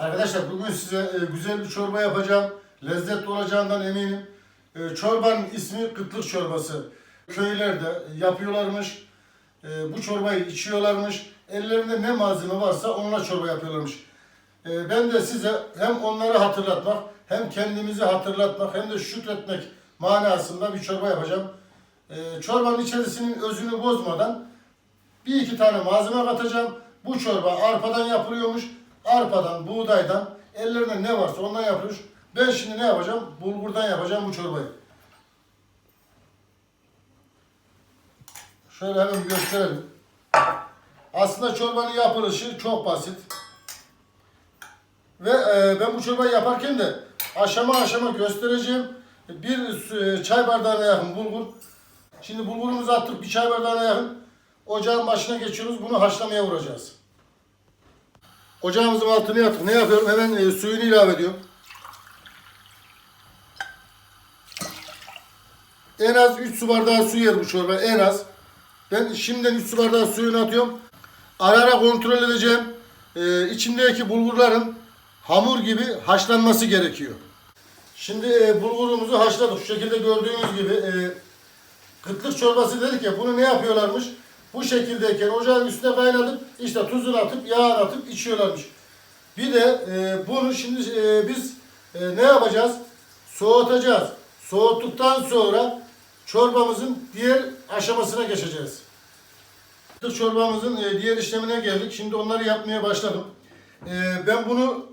Arkadaşlar bugün size e, güzel bir çorba yapacağım. Lezzetli olacağından eminim. E, çorbanın ismi kıtlık çorbası. Köylerde yapıyorlarmış. E, bu çorbayı içiyorlarmış. Ellerinde ne malzeme varsa onunla çorba yapıyorlarmış. Ben de size hem onları hatırlatmak, hem kendimizi hatırlatmak, hem de şükretmek manasında bir çorba yapacağım. Çorbanın içerisinin özünü bozmadan bir iki tane malzeme katacağım. Bu çorba arpadan yapılıyormuş. Arpadan, buğdaydan, ellerinde ne varsa ondan yapılmış. Ben şimdi ne yapacağım? Bulgurdan yapacağım bu çorbayı. Şöyle hemen gösterelim. Aslında çorbanın yapılışı çok basit. Ve e, ben bu çorbayı yaparken de aşama aşama göstereceğim. Bir su- çay bardağına yakın bulgur. Şimdi bulgurumuzu attık bir çay bardağına yakın. Ocağın başına geçiyoruz. Bunu haşlamaya vuracağız. Ocağımızın altını yaktık. Ne yapıyorum? Hemen e, suyunu ilave ediyorum. En az 3 su bardağı su yer bu çorba. En az. Ben şimdiden 3 su bardağı suyunu atıyorum. Ara ara kontrol edeceğim. Ee, içindeki bulgurların hamur gibi haşlanması gerekiyor. Şimdi e, bulgurumuzu haşladık. Şu şekilde gördüğünüz gibi e, kıtlık çorbası dedik ya bunu ne yapıyorlarmış? Bu şekildeyken ocağın üstüne kaynatıp işte tuzunu atıp yağını atıp içiyorlarmış. Bir de e, bunu şimdi e, biz e, ne yapacağız? Soğutacağız. Soğuttuktan sonra çorbamızın diğer aşamasına geçeceğiz. Çorbamızın e, diğer işlemine geldik. Şimdi onları yapmaya başladım. E, ben bunu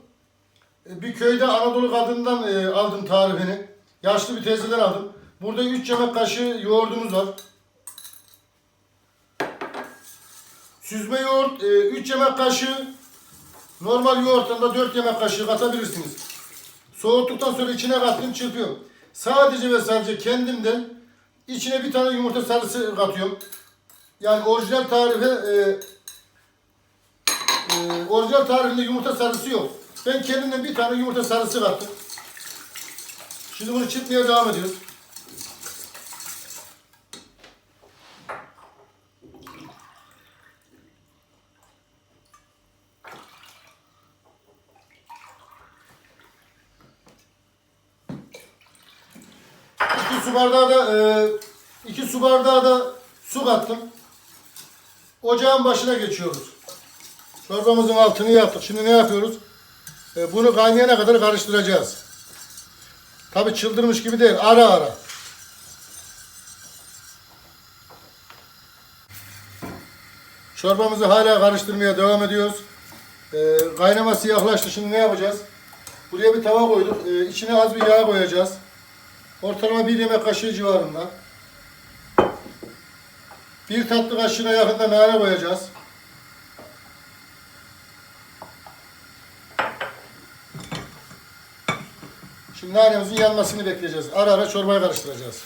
e, bir köyde Anadolu kadından e, aldım tarifini. Yaşlı bir teyzeden aldım. Burada 3 yemek kaşığı yoğurdumuz var. Süzme yoğurt 3 yemek kaşığı. Normal yoğurttan da 4 yemek kaşığı katabilirsiniz. Soğuttuktan sonra içine kattım çırpıyorum. Sadece ve sadece kendimden içine bir tane yumurta sarısı katıyorum. Yani orijinal tarife e, e, orijinal tarifinde yumurta sarısı yok. Ben kendimden bir tane yumurta sarısı kattım. Şimdi bunu çırpmaya devam ediyoruz. Su bardağı da e, iki su bardağı da su kattım. Ocağın başına geçiyoruz. Çorbamızın altını yaptık. Şimdi ne yapıyoruz? E, bunu kaynayana kadar karıştıracağız. Tabi çıldırmış gibi değil. Ara ara. Çorbamızı hala karıştırmaya devam ediyoruz. E, kaynaması yaklaştı. Şimdi ne yapacağız? Buraya bir tava koyduk. E, içine az bir yağ koyacağız. Ortalama bir yemek kaşığı civarında. Bir tatlı kaşığına yakında nane koyacağız. Şimdi nanemizin yanmasını bekleyeceğiz. Ara ara çorbayı karıştıracağız.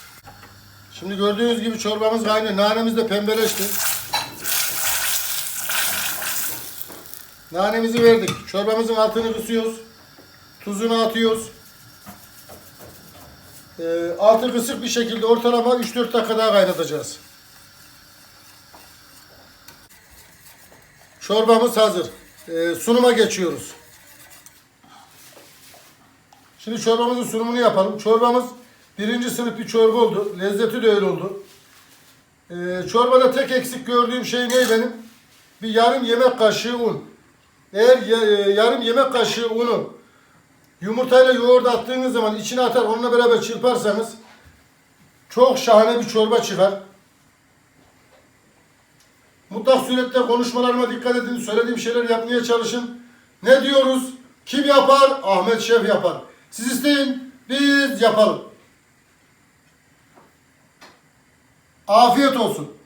Şimdi gördüğünüz gibi çorbamız kaynıyor. Nanemiz de pembeleşti. Nanemizi verdik. Çorbamızın altını kısıyoruz. Tuzunu atıyoruz. Ee, altı kısık bir şekilde ortalama 3-4 dakika daha kaynatacağız. Çorbamız hazır. Ee, sunuma geçiyoruz. Şimdi çorbamızın sunumunu yapalım. Çorbamız birinci sınıf bir çorba oldu. Lezzeti de öyle oldu. Ee, çorbada tek eksik gördüğüm şey ne benim? Bir yarım yemek kaşığı un. Eğer e, yarım yemek kaşığı unu yumurtayla yoğurt attığınız zaman içine atar onunla beraber çırparsanız çok şahane bir çorba çıkar. Mutlak surette konuşmalarıma dikkat edin. Söylediğim şeyler yapmaya çalışın. Ne diyoruz? Kim yapar? Ahmet Şef yapar. Siz isteyin, biz yapalım. Afiyet olsun.